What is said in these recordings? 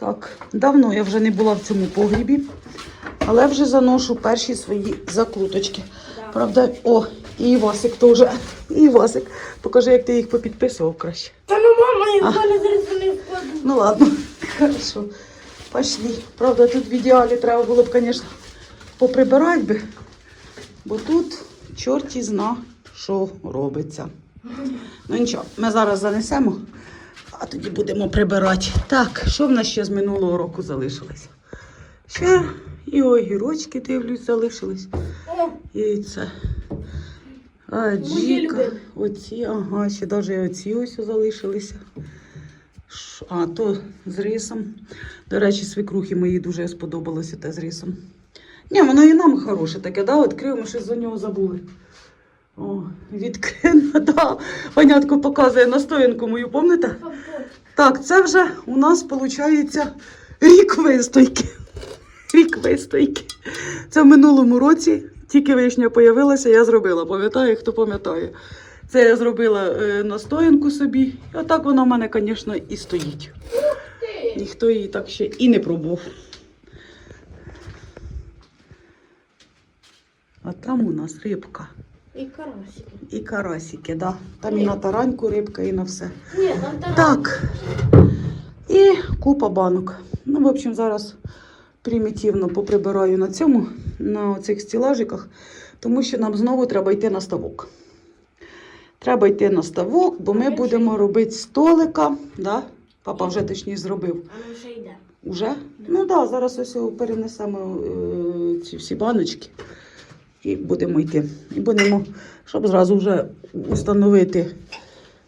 Так, давно я вже не була в цьому погрібі, але вже заношу перші свої закруточки. Правда, о, і Івасик теж. І Івасик. Покажи, як ти їх попідписував краще. Та ну мама, я зараз вони вкладу. Ну ладно, хорошо. Пошли. Правда, тут в ідеалі треба було б, звісно, поприбирати би. Бо тут чорті зна, що робиться. Ну нічого, ми зараз занесемо, а тоді будемо прибирати. Так, що в нас ще з минулого року залишилось? Ще і огірочки, дивлюсь, залишились. Це. А, джіка. Оці, ага, ще навіть оці ось залишилися. А, то з рисом. До речі, свекрухи мої дуже сподобалося те з рисом. Ні, воно і нам хороше таке, да? Відкрив, ми щось за нього забули. О, відкрив, да. Понятко показує настоянку мою, пам'ятаєте? Так, це вже у нас виходить рік вистойки. Рік вистойки. Це в минулому році, тільки вишня появилася, я зробила. Пам'ятаю, хто пам'ятає. Це я зробила е, настоянку собі. І отак вона в мене, звісно, і стоїть. Ніхто її так ще і не пробував. А там у нас рибка. І карасики. І карасики, да. Там і на тараньку рибка, і на все. Ні, там. Так. І купа банок. Ну, в общем, зараз примітивно поприбираю на цьому, на цих стілажиках, тому що нам знову треба йти на ставок. Треба йти на ставок, бо ми будемо робити столика. Да? Папа вже точніше зробив. А ще йде. Уже? Ну так, да, зараз ось перенесемо е, ці всі баночки і будемо йти. І будемо, щоб зразу вже установити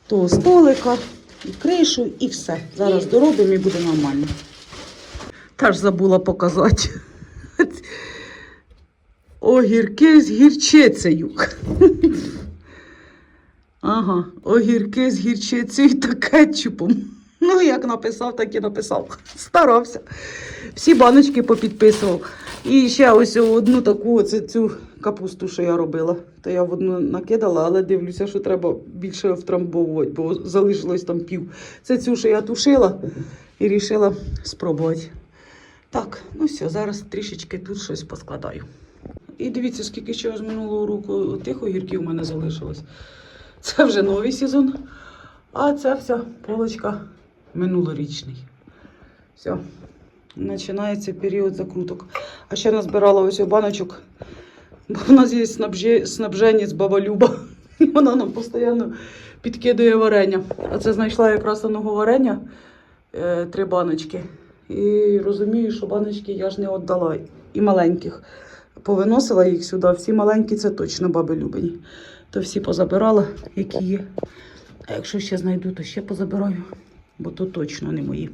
того столика, і кришу, і все. Зараз доробимо і буде нормально. Та ж забула показати. Огірки з гірчицею. Ага, огірки з гірчицею та кетчупом. Ну, як написав, так і написав. Старався. Всі баночки попідписував. І ще ось одну таку оце, цю капусту, що я робила. То я в одну накидала, але дивлюся, що треба більше втрамбовувати, бо залишилось там пів. Це цю, що я тушила і вирішила спробувати. Так, ну все, зараз трішечки тут щось поскладаю. І дивіться, скільки ще з минулого року тих огірків у мене залишилось. Це вже новий сезон. А це вся полочка минулорічний. Все. Починається період закруток. А ще назбирала ось баночок. Бо в нас є снабженець баба Люба. І вона нам постійно підкидує варення. А це знайшла якраз одного варення, е, три баночки. І розумію, що баночки я ж не віддала. І маленьких. Повиносила їх сюди. Всі маленькі це точно баби Любині. То всі позабирала, які є. А якщо ще знайду, то ще позабираю, бо то точно не мої.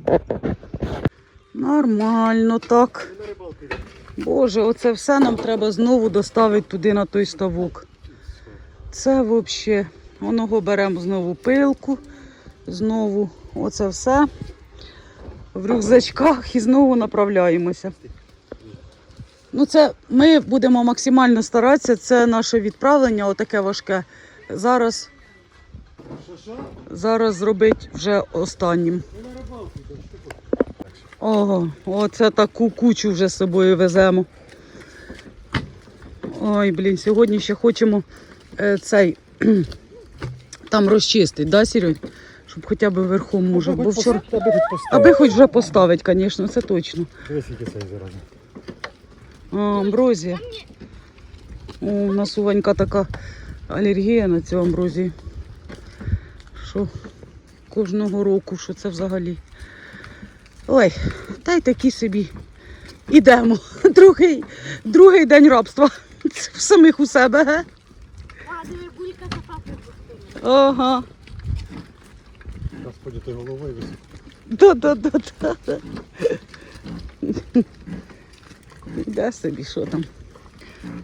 Нормально так. Боже, оце все нам треба знову доставити туди на той ставок. Це взагалі. Оного беремо знову пилку, знову оце все в рюкзачках і знову направляємося. Ну, це ми будемо максимально старатися. Це наше відправлення, отаке важке. Зараз, зараз зробити вже останнім. Ого, оце таку кучу вже з собою веземо. Ой, блін, сьогодні ще хочемо е, цей там розчистити, да, Серег? Щоб хоча б верхом може. Бо вчора... Аби хоч поставити. Аби хоч вже поставити, звісно, це точно. Дивись, який цей заразний. А, амброзія. О, у нас у Ванька така алергія на цю амброзію. Що кожного року, що це взагалі. Ой, та й такі собі. Ідемо. Другий, другий день рабства. В самих у себе, ге? А, диви, кулька за папою. Ага. Господи, ти головою висить. Да-да-да-да. Де собі, що там?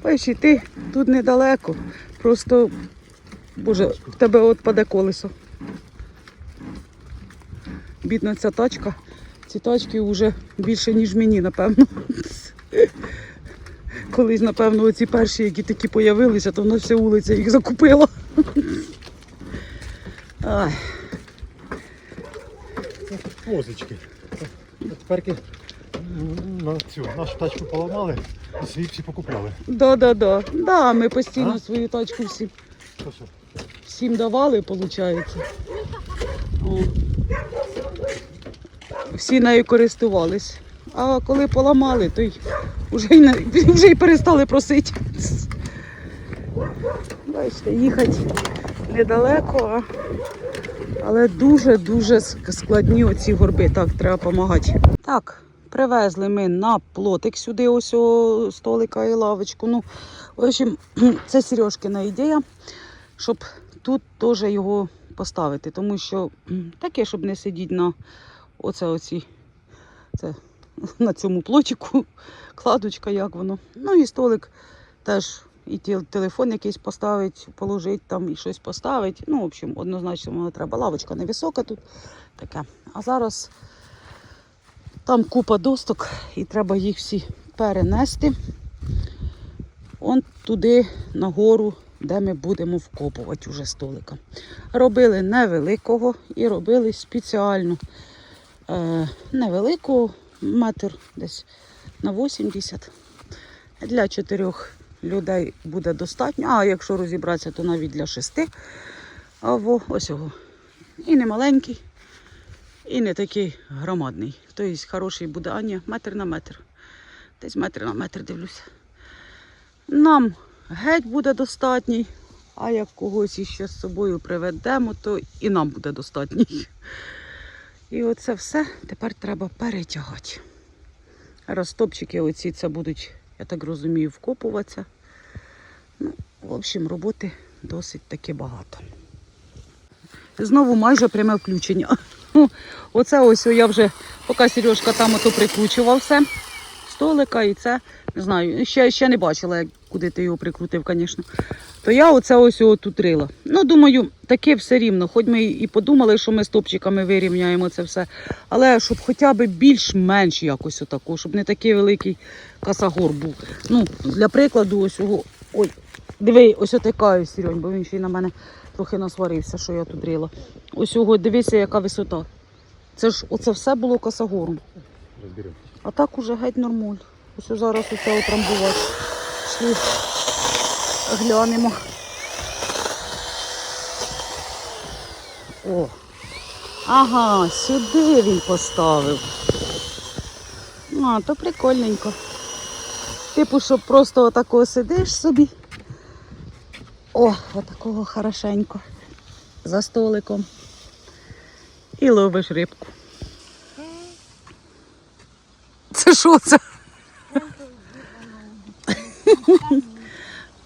Бачиш, і ти тут недалеко. Просто, боже, в тебе от паде колесо. Бідна ця тачка. Ці тачки вже більше, ніж мені, напевно. Колись, напевно, оці перші, які такі появилися, то вона вся вулиця їх закупила. Ай. Возочки. Теперки м, на цю нашу тачку поламали і свої всі покупляли. Да, да, да. Да, ми постійно А? свою тачку всі, Що що? всім давали, виходить. Всі нею користувались. А коли поламали, то й вже й, вже й перестали просити. Бачите, їхати недалеко, але дуже-дуже складні оці горби. Так, треба допомагати. Так, привезли ми на плотик сюди, ось о, столика і лавочку. Ну, в общем, це Сережкина ідея, щоб тут теж його поставити, тому що таке, щоб не сидіти на оце оці, це, на цьому плотику, кладочка, як воно. Ну і столик теж і телефон якийсь поставить, положить там і щось поставить. Ну, в общем, однозначно воно треба. Лавочка невисока тут таке. А зараз там купа досток, і треба їх всі перенести. Он туди нагору, де ми будемо вкопувати уже столика. Робили невеликого і робили спеціально е, невеликого, метр десь на 80. Для чотирьох людей буде достатньо. А якщо розібратися, то навіть для шести. А во, ось його. І не маленький, і не такий громадний. Тобто хороший буде, а ні, метр на метр. Десь метр на метр дивлюся. Нам геть буде достатній, а як когось іще з собою приведемо, то і нам буде достатній. І оце все тепер треба перетягати. Розтопчики оці це будуть, я так розумію, вкопуватися. Ну, в общем, роботи досить таки багато. Знову майже пряме включення. Ну, Оце ось я вже, поки Сережка там ото прикручував все, столика і це, не знаю, ще, ще не бачила, як, куди ти його прикрутив, звісно. То я оце ось його тут рила. Ну, думаю, таке все рівно. Хоч ми і подумали, що ми стопчиками вирівняємо це все. Але щоб хоча б більш-менш якось отако, щоб не такий великий касагор був. Ну, для прикладу, ось його. Ой, диви, ось отикаю, Серьонь, бо він ще й на мене трохи насварився, що я тут рила. Ось його, дивися, яка висота. Це ж оце все було касагором. Розберемо. А так уже геть нормуль. Ось зараз оце отрамбувати. Пішли, глянемо. О. Ага, сюди він поставив. А, то прикольненько. Типу, щоб просто отако сидиш собі. О, отакого хорошенько. За столиком. І ловиш рибку. Це що це?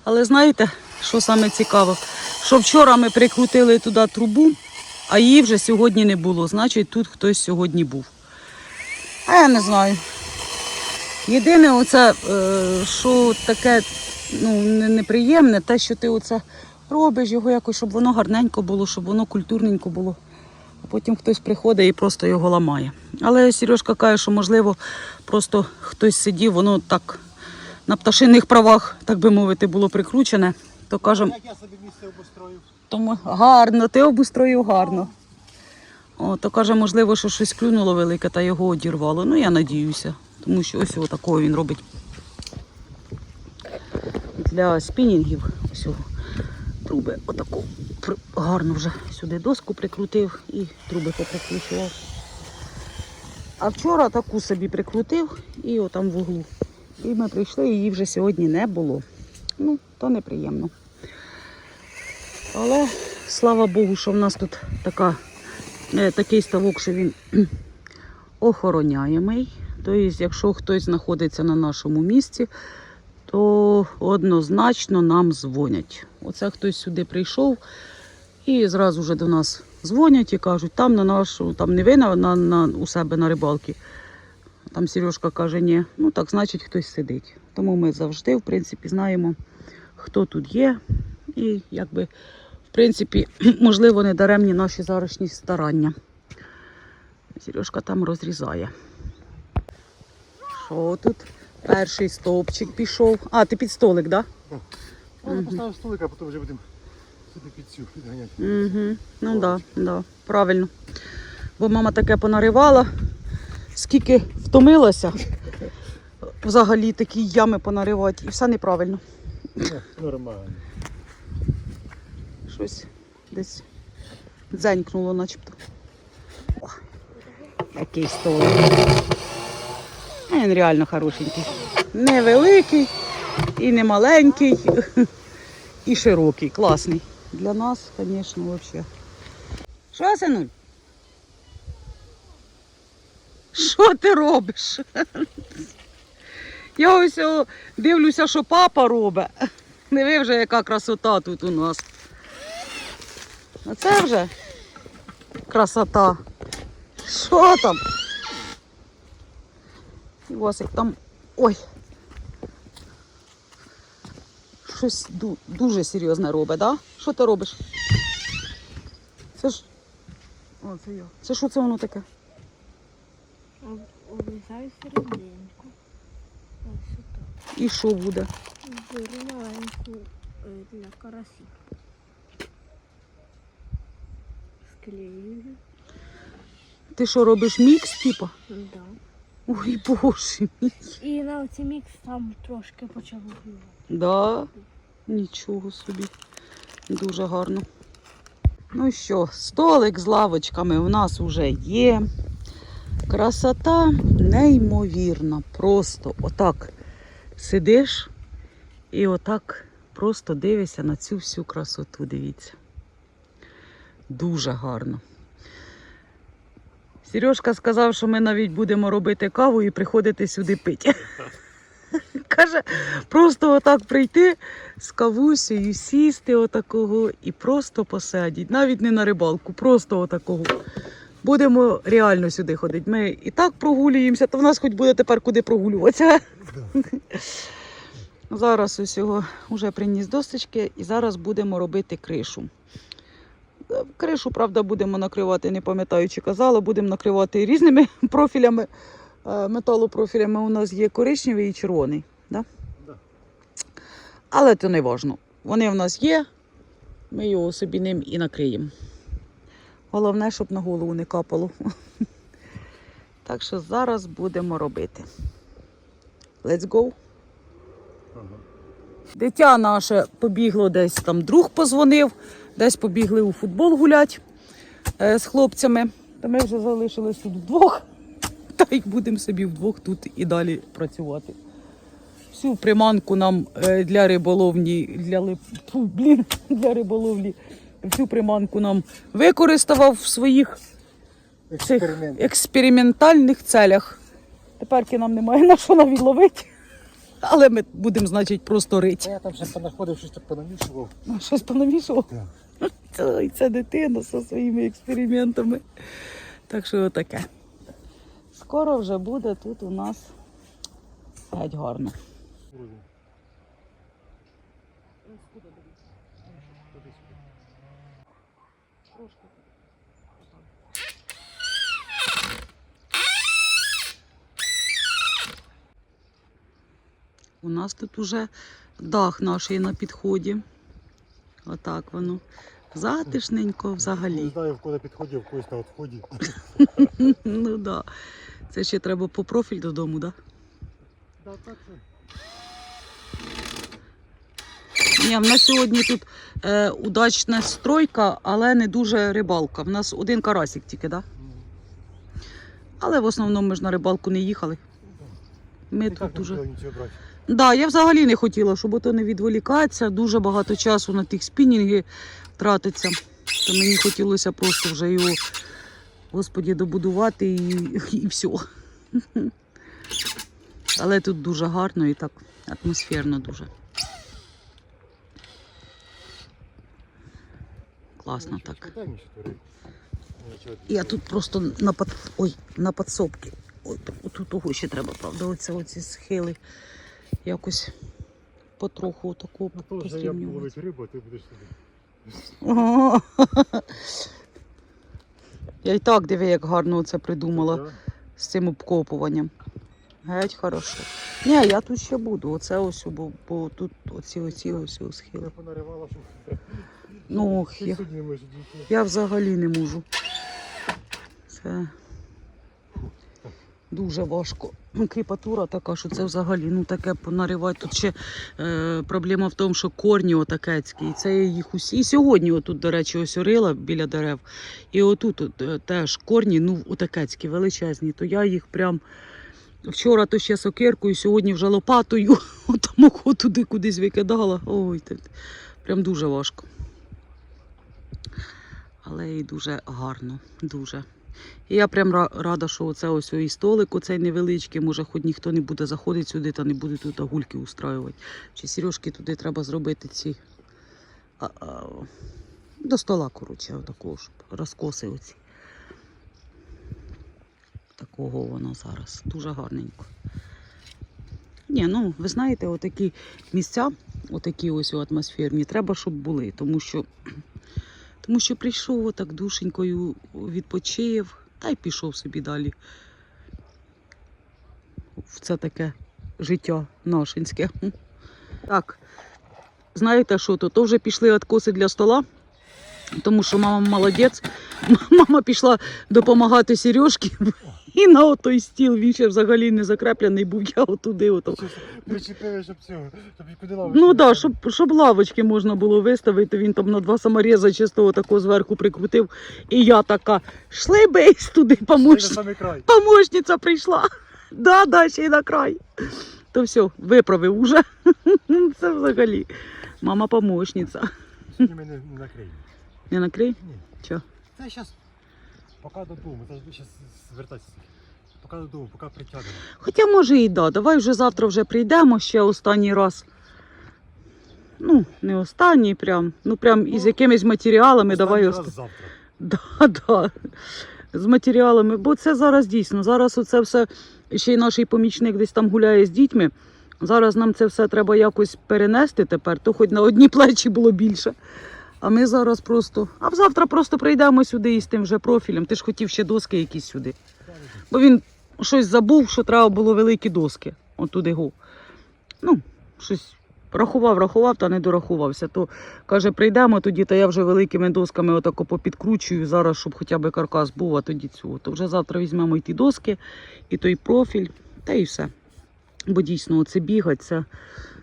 Але знаєте, що саме цікаво? Що вчора ми прикрутили туди трубу, а її вже сьогодні не було. Значить, тут хтось сьогодні був. А я не знаю. Єдине, оце, е, що таке ну, неприємне, те, що ти оце робиш його якось, щоб воно гарненько було, щоб воно культурненько було. А потім хтось приходить і просто його ламає. Але Сережка каже, що можливо просто хтось сидів, воно так на пташиних правах, так би мовити, було прикручене. То кажемо, Як я собі місце обустроїв? тому гарно, ти обустроїв гарно. О, то каже, можливо, що щось клюнуло велике та його одірвало. Ну, я надіюся, тому що ось такого він робить для спінінгів. Ось його труби отаку гарно вже сюди доску прикрутив і труби поприкручував. А вчора таку собі прикрутив і отам в углу. І ми прийшли, її вже сьогодні не було. Ну, то неприємно. Але слава Богу, що в нас тут така, е, такий ставок, що він охороняємий. Тобто, якщо хтось знаходиться на нашому місці, то однозначно нам дзвонять. Оце хтось сюди прийшов і зразу вже до нас дзвонять і кажуть, там на нашу, там не ви на, на, на, у себе на рибалці. Там Сережка каже, ні, ну так значить хтось сидить. Тому ми завжди, в принципі, знаємо, хто тут є. І якби, в принципі, можливо, не даремні наші зарашні старання. Сережка там розрізає. Що тут? Перший стовпчик пішов. А, ти під столик, так? Ну, я поставив столик, а потім вже будемо цю підганяти. Угу. Ну так, да, да, правильно. Бо мама таке понаривала, скільки втомилася взагалі такі ями понаривати, і все неправильно. Ну, Нормально. Щось десь дзенькнуло начебто. О, який столик. Він реально хорошенький. Невеликий і не маленький, і широкий, класний. Для нас, звісно, взагалі. Що, синуль? Що ти робиш? Я ось дивлюся, що папа робить. Диви вже, яка красота тут у нас. Оце вже красота. Що там? Івасик там. Ой. Щось дуже серйозне робить, так? Да? Що ти робиш? Це ж. О, це я. Це що це воно таке? Обрізаю серединку. Ось отак. І що буде? Беру маленьку для карасів. Склеюю. Ти що робиш мікс, типа? Да. Ой, боже мій. І на оці мікс там трошки почав впливати. Да, нічого собі. Дуже гарно. Ну що, столик з лавочками у нас вже є. Красота неймовірна. Просто отак сидиш і отак просто дивишся на цю всю красоту. Дивіться. Дуже гарно. Сережка сказав, що ми навіть будемо робити каву і приходити сюди пити. Каже, просто отак прийти з кавусею, сісти отакого і просто посидіти. Навіть не на рибалку, просто отакого. Будемо реально сюди ходити. Ми і так прогулюємося, то в нас хоч буде тепер куди прогулюватися. Зараз ось його вже приніс досточки і зараз будемо робити кришу. Кришу, правда, будемо накривати, не пам'ятаю, чи казала, будемо накривати різними профілями. Е, Металопрофілями у нас є коричневий і червоний. Да? Да. Але це не важно. Вони в нас є, ми його собі ним і накриємо. Головне, щоб на голову не капало. Так що зараз будемо робити. Let's go. Ага. Дитя наше побігло десь там друг позвонив, десь побігли у футбол гулять е, з хлопцями. Та ми вже залишились тут вдвох. Та й будемо собі вдвох тут і далі працювати. Всю приманку нам е, для риболовні, для, лип... Блін, для риболовлі, всю приманку нам використав в своїх цих експериментальних целях. Тепер нам немає на що навіть ловити. Але ми будемо, значить, просто рити. Я там ще понаходив, щось так понамішував. Щось понамішував. Так. Це, це дитина зі своїми експериментами. Так що отаке. Скоро вже буде тут у нас геть гарно. У нас тут уже дах наш на підході. Отак воно. Затишненько взагалі. Не знаю, в кого підходів, в когось на відході. Ну так. Да. Це ще треба по профіль додому, так? Да, так це. Да? Ні, в нас сьогодні тут е, удачна стройка, але не дуже рибалка. В нас один карасик тільки, так? Да? Але в основному ми ж на рибалку не їхали. Ми І тут так дуже. Да, я взагалі не хотіла, щоб ото не відволікатися. Дуже багато часу на тих спінінги тратиться. То мені хотілося просто вже його, господі, добудувати і, і все. Але тут дуже гарно і так атмосферно дуже. Класно так. Я тут просто на под... Ой, на підсобки. Ой, тут того ще треба, правда, оці схили. Якось потроху таку Ну, буду рибу, а ти будеш сюди. Я і так диви, як гарно це придумала з цим обкопуванням. Геть хорошо. Ні, я тут ще буду. Оце ось, бо, бо тут оці оці ось схили. Ну, ох, я, я взагалі не можу. Це. Дуже важко. Кріпатура така, що це взагалі ну таке понаривати. Тут ще е, проблема в тому, що корні отакецькі. І це їх усі. І сьогодні, отут, до речі, ось орила біля дерев. І отут от, е, теж корні, ну, отакецькі, величезні. То я їх прям вчора то ще сокиркою, сьогодні вже лопатою. Отамоко туди кудись викидала. Ой, прям дуже важко. Але і дуже гарно, дуже. І я прям рада, що оце ось і столик, оцей невеличкий, може, хоч ніхто не буде заходити сюди та не буде тут гульки устраювати. Чи Сережки туди треба зробити ці а, а, до стола, коротше, отакого, щоб розкоси оці. Такого воно зараз. Дуже гарненько. Ні, ну ви знаєте, отакі місця, отакі ось атмосферні, треба, щоб були, тому що тому що прийшов отак душенькою, відпочив, та й пішов собі далі. В це таке життя нашинське. Так, знаєте що то? То вже пішли откоси для стола, тому що мама молодець. Мама пішла допомагати Сережки. І на отой стіл він ще взагалі не закреплений був, я отуди. Ото. Причепили, щоб цього, щоб куди лавочку. Ну так, да, щоб, щоб лавочки можна було виставити, він там на два саморіза чисто тако зверху прикрутив. І я така, шли бейсь туди, на помощ... помощниця прийшла. Да, да, ще й на край. То все, виправив уже. Це взагалі. Мама помощниця. Сьогодні ми не, накриємо. Не накрий? Ні. Чо? Це зараз, поки додому, це ж зараз звертатися. Поки додому, поки притягнемо. Хоча може і да. Давай вже завтра вже прийдемо ще останній раз. Ну, не останній прям. Ну прям із Ну, якимись матеріалами. давай Останній оста- раз завтра. Да, да. З матеріалами, бо це зараз дійсно. Зараз оце все, ще й наш помічник десь там гуляє з дітьми. Зараз нам це все треба якось перенести тепер, то хоч на одні плечі було більше. А ми зараз просто. А завтра просто прийдемо сюди із тим вже профілем. Ти ж хотів ще доски якісь сюди. Бо він щось забув, що треба було великі доски. Отуди го. Ну, щось рахував, рахував та не дорахувався. То каже, прийдемо тоді, та я вже великими досками отако попідкручую зараз, щоб хоча б каркас був, а тоді цього. То вже завтра візьмемо і ті доски, і той профіль, та і все. Бо дійсно оце бігать, це,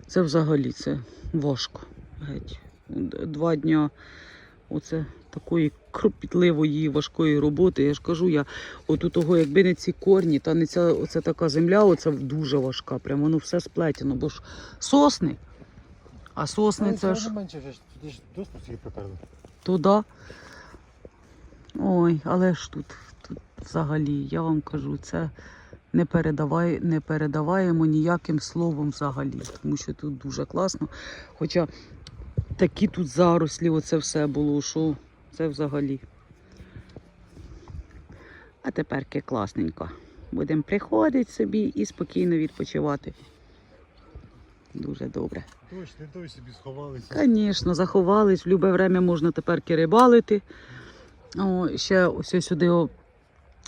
це взагалі це важко. Геть. Два дня оце такої кропітливої, важкої роботи. Я ж кажу, я от у того, якби не ці корні, та не ця оце така земля, оце дуже важка. Прям воно все сплетено, бо ж сосни. А сосни це ж менше туди ж доступ приперли. туди. Ой, але ж тут, тут взагалі, я вам кажу, це не, передавай, не передаваємо ніяким словом взагалі, тому що тут дуже класно. Хоча такі тут зарослі, оце все було, що це взагалі. А теперки класненько. Будемо приходити собі і спокійно відпочивати. Дуже добре. Дощ, не собі сховалися. Звісно, заховались. В любе время можна тепер рибалити. О, ще ось сюди о,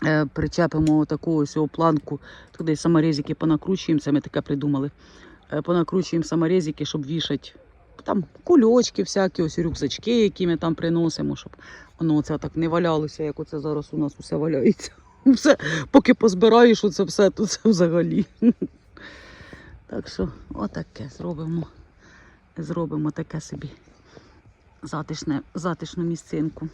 е, причепимо таку ось о планку. Туди саморезики понакручуємо, це ми таке придумали. Е, понакручуємо саморезики, щоб вішати там кульочки всякі, ось рюкзачки, які ми там приносимо, щоб воно оце так не валялося, як оце зараз у нас усе валяється. Все, поки позбираєш оце все, то це взагалі. Так що, отаке зробимо. Зробимо таке собі затишне, затишну місцинку.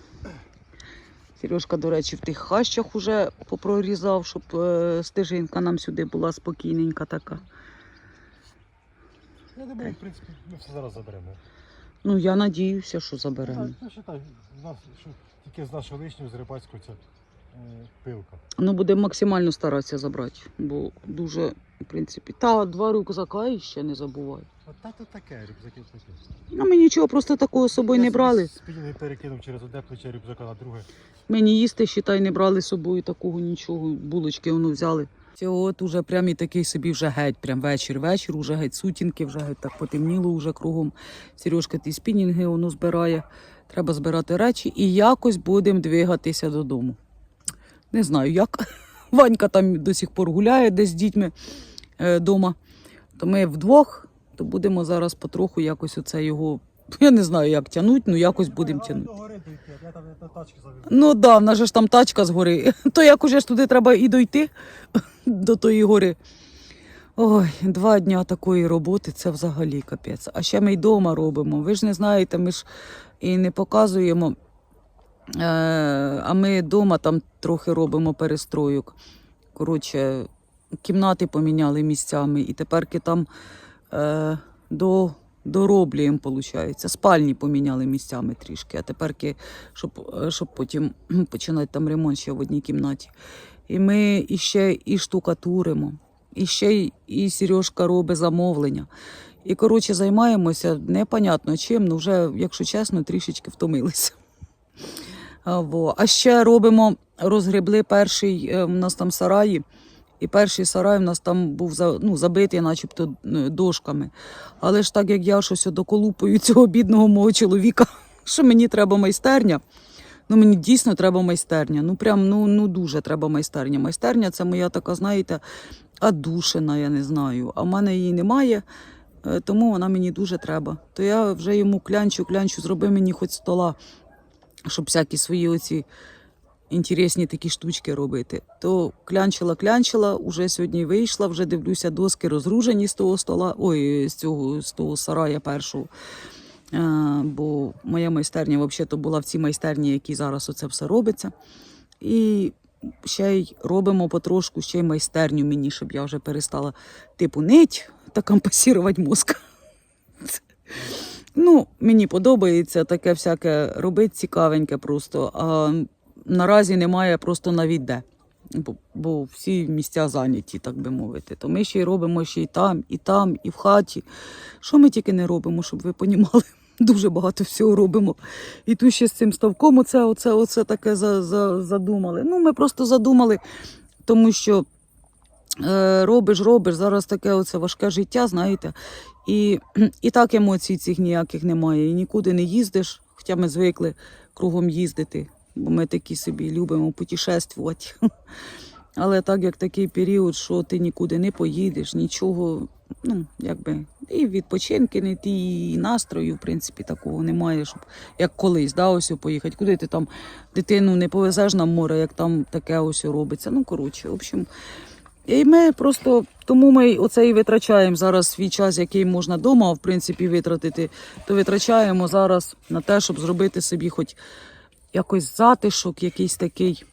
Сережка, до речі, в тих хащах уже попрорізав, щоб е, стежинка нам сюди була спокійненька така. Я думаю, в принципі, ми все зараз заберемо. Ну, я надіюся, що заберемо. Так, ну, считай, в нас, що тільки з нашого лишнього, з рибацького, це е, пилка. Ну, будемо максимально старатися забрати, бо дуже, в принципі, та два рюкзака і ще не забувай. Та то таке, рюкзаки таке. Ну, ми нічого просто такого з собою не брали. Спільний перекинув через одне плече рюкзака на друге. Ми не їсти, считай, не брали з собою такого нічого. Булочки воно взяли. Це от уже прям і такий собі вже геть, прям вечір. Вечір, уже геть сутінки, вже геть так потемніло уже кругом. Сережка ті спінінги воно збирає. Треба збирати речі і якось будемо двигатися додому. Не знаю як. Ванька там до сих пор гуляє десь з дітьми вдома. То ми вдвох, то будемо зараз потроху якось оце його Я не знаю, як тягнуть, ну якось будемо тягнути. Ну да, в нас же ж там тачка згори. То як уже ж туди треба і дойти до тої гори. Ой, два дня такої роботи це взагалі капець. А ще ми й вдома робимо. Ви ж не знаєте, ми ж і не показуємо. Е, а ми вдома там трохи робимо перестройок. Коротше, кімнати поміняли місцями, і тепер там е, до, дороблюємо, виходить. Спальні поміняли місцями трішки, а тепер, щоб, е, щоб потім починати там ремонт ще в одній кімнаті. І ми іще і штукатуримо, і ще і Сережка робить замовлення. І, коротше, займаємося непонятно чим, ну вже, якщо чесно, трішечки втомилися. А, ще робимо, розгребли перший е, у нас там сараї. І перший сарай у нас там був ну, забитий, начебто, е, дошками. Але ж так як я щось доколупую цього бідного мого чоловіка, що мені треба майстерня. Ну, мені дійсно треба майстерня. Ну, прям ну, ну дуже треба майстерня. Майстерня це моя така, знаєте, адушина, я не знаю. А в мене її немає, е, тому вона мені дуже треба. То я вже йому клянчу, клянчу, зроби мені хоч стола, щоб всякі свої оці інтересні такі штучки робити. То клянчила, клянчила, уже сьогодні вийшла, вже дивлюся, доски розгружені з того стола, ой, з цього з того сарая першого. Е, бо моя майстерня взагалі була в цій майстерні, які зараз оце все робиться. І ще й робимо потрошку ще й майстерню мені, щоб я вже перестала типу нить та компасірувати мозк. Ну, мені подобається таке всяке робити цікавеньке просто. А наразі немає просто навіть де. Бо, бо всі місця зайняті, так би мовити. То ми ще й робимо ще й там, і там, і в хаті. Що ми тільки не робимо, щоб ви понімали. Дуже багато всього робимо. І тут ще з цим ставком оце, оце, оце таке за, за, задумали. Ну, ми просто задумали, тому що е, робиш, робиш, зараз таке оце важке життя, знаєте. І, і так емоцій цих ніяких немає. І нікуди не їздиш, хоча ми звикли кругом їздити, бо ми такі собі любимо путешествувати. Але так як такий період, що ти нікуди не поїдеш, нічого, ну, якби, і відпочинки не ті, і настрою, в принципі, такого немає, щоб як колись, да, ось поїхати. Куди ти там дитину не повезеш на море, як там таке ось робиться. Ну, коротше, в общем. І ми просто тому ми оце і витрачаємо зараз свій час, який можна вдома, в принципі, витратити, то витрачаємо зараз на те, щоб зробити собі хоч якось затишок, якийсь такий,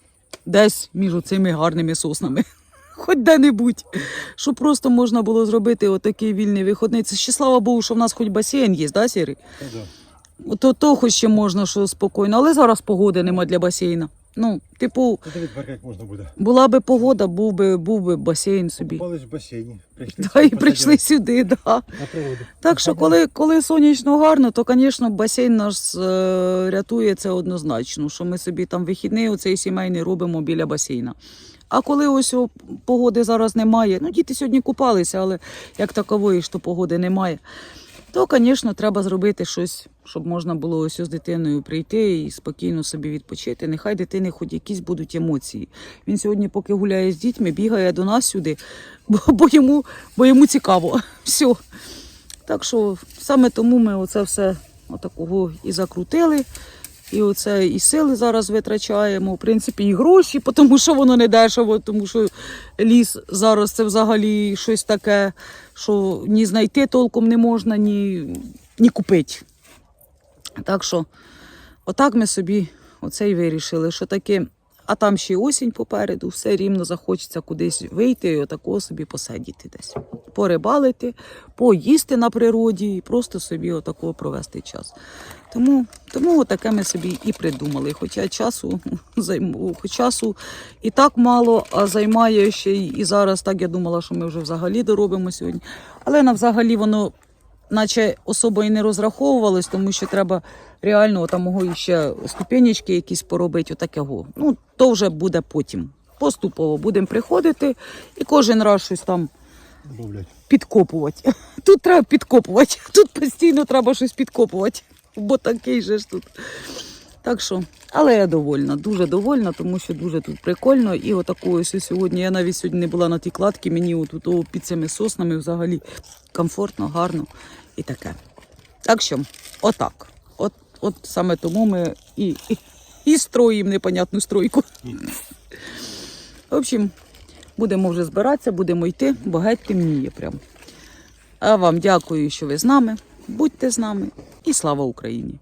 десь між цими гарними соснами. Хоч де-небудь, щоб просто можна було зробити отакий вільний вихідний. Це ще слава Богу, що в нас хоч басейн є, да, Сірий? Ну, да. То, то хоч ще можна, що спокійно, але зараз погоди нема для басейна. Ну, типу, Це як можна буде. була би погода, був би, був би басейн собі. Купались в басейні. Прийшли, Да, і прийшли сюди, да. на природу. Так що, коли, коли сонячно гарно, то, звісно, басейн нас е, рятує це однозначно, що ми собі там вихідний оцей сімейний робимо біля басейна. А коли ось погоди зараз немає, ну діти сьогодні купалися, але як такової то погоди немає, то, звісно, треба зробити щось, щоб можна було ось з дитиною прийти і спокійно собі відпочити. Нехай дитини хоч якісь будуть емоції. Він сьогодні, поки гуляє з дітьми, бігає до нас сюди, бо, бо, йому, бо йому цікаво. Все. Так що саме тому ми оце все отакого і закрутили. І оце і сили зараз витрачаємо, в принципі, і гроші, тому що воно не дешево, тому що ліс зараз це взагалі щось таке, що ні знайти толком не можна, ні, ні купити. Так що, отак ми собі оце й вирішили, що таке, а там ще осінь попереду, все рівно захочеться кудись вийти і отакого собі посидіти десь. Порибалити, поїсти на природі і просто собі отакого провести час. Тому, тому отаке ми собі і придумали. Хоча часу, займ- хоч часу і так мало, а займає ще й і зараз так я думала, що ми вже взагалі доробимо сьогодні. Але на взагалі воно наче особо і не розраховувалось, тому що треба реально там ще ступенечки якісь поробити, отакого. Ну, то вже буде потім. Поступово будемо приходити і кожен раз щось там підкопувати. Тут треба підкопувати, тут постійно треба щось підкопувати, бо такий же ж тут. Так що, але я довольна, дуже довольна, тому що дуже тут прикольно. І отаку ось сьогодні. Я навіть сьогодні не була на тій кладці, мені отут о, під цими соснами взагалі комфортно, гарно і таке. Так що, отак. От, от саме тому ми і, і, і строїмо непонятну стройку. В общем, будемо вже збиратися, будемо йти, бо геть темніє прям. А вам дякую, що ви з нами. Будьте з нами і слава Україні!